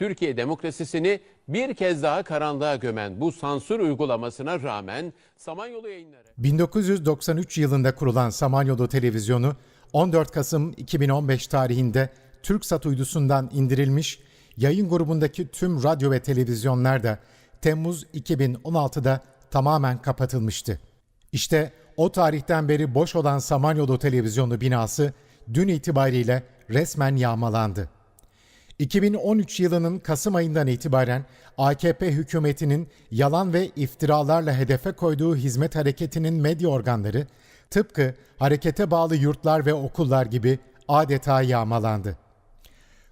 Türkiye demokrasisini bir kez daha karanlığa gömen bu sansür uygulamasına rağmen Samanyolu yayınları 1993 yılında kurulan Samanyolu Televizyonu 14 Kasım 2015 tarihinde TürkSat uydusundan indirilmiş, yayın grubundaki tüm radyo ve televizyonlar da Temmuz 2016'da tamamen kapatılmıştı. İşte o tarihten beri boş olan Samanyolu Televizyonu binası dün itibariyle resmen yağmalandı. 2013 yılının Kasım ayından itibaren AKP hükümetinin yalan ve iftiralarla hedefe koyduğu hizmet hareketinin medya organları tıpkı harekete bağlı yurtlar ve okullar gibi adeta yağmalandı.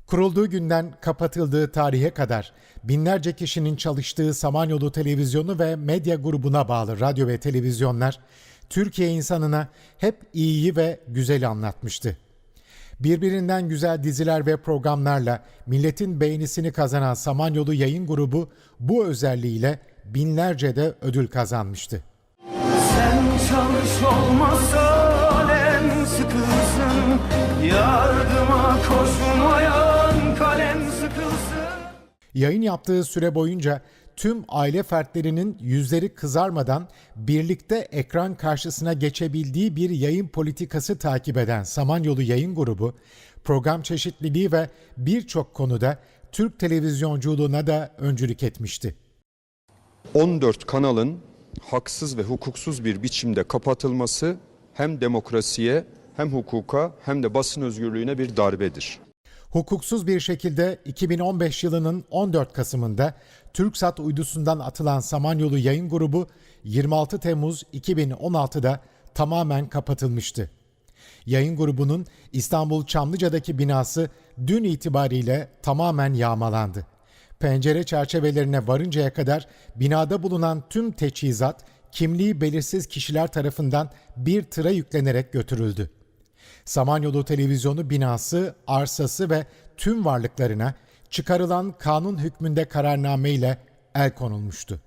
Kurulduğu günden kapatıldığı tarihe kadar binlerce kişinin çalıştığı Samanyolu Televizyonu ve medya grubuna bağlı radyo ve televizyonlar Türkiye insanına hep iyiyi ve güzeli anlatmıştı. Birbirinden güzel diziler ve programlarla milletin beğenisini kazanan Samanyolu Yayın Grubu bu özelliğiyle binlerce de ödül kazanmıştı. Sen çalış olmazsa alem sıkılsın Yardıma koşmayan kalem sıkılsın Yayın yaptığı süre boyunca tüm aile fertlerinin yüzleri kızarmadan birlikte ekran karşısına geçebildiği bir yayın politikası takip eden Samanyolu Yayın Grubu, program çeşitliliği ve birçok konuda Türk televizyonculuğuna da öncülük etmişti. 14 kanalın haksız ve hukuksuz bir biçimde kapatılması hem demokrasiye hem hukuka hem de basın özgürlüğüne bir darbedir. Hukuksuz bir şekilde 2015 yılının 14 Kasım'ında TürkSat uydusundan atılan Samanyolu Yayın Grubu 26 Temmuz 2016'da tamamen kapatılmıştı. Yayın grubunun İstanbul Çamlıca'daki binası dün itibariyle tamamen yağmalandı. Pencere çerçevelerine varıncaya kadar binada bulunan tüm teçhizat kimliği belirsiz kişiler tarafından bir tıra yüklenerek götürüldü. Samanyolu Televizyonu binası, arsası ve tüm varlıklarına çıkarılan kanun hükmünde kararname ile el konulmuştu.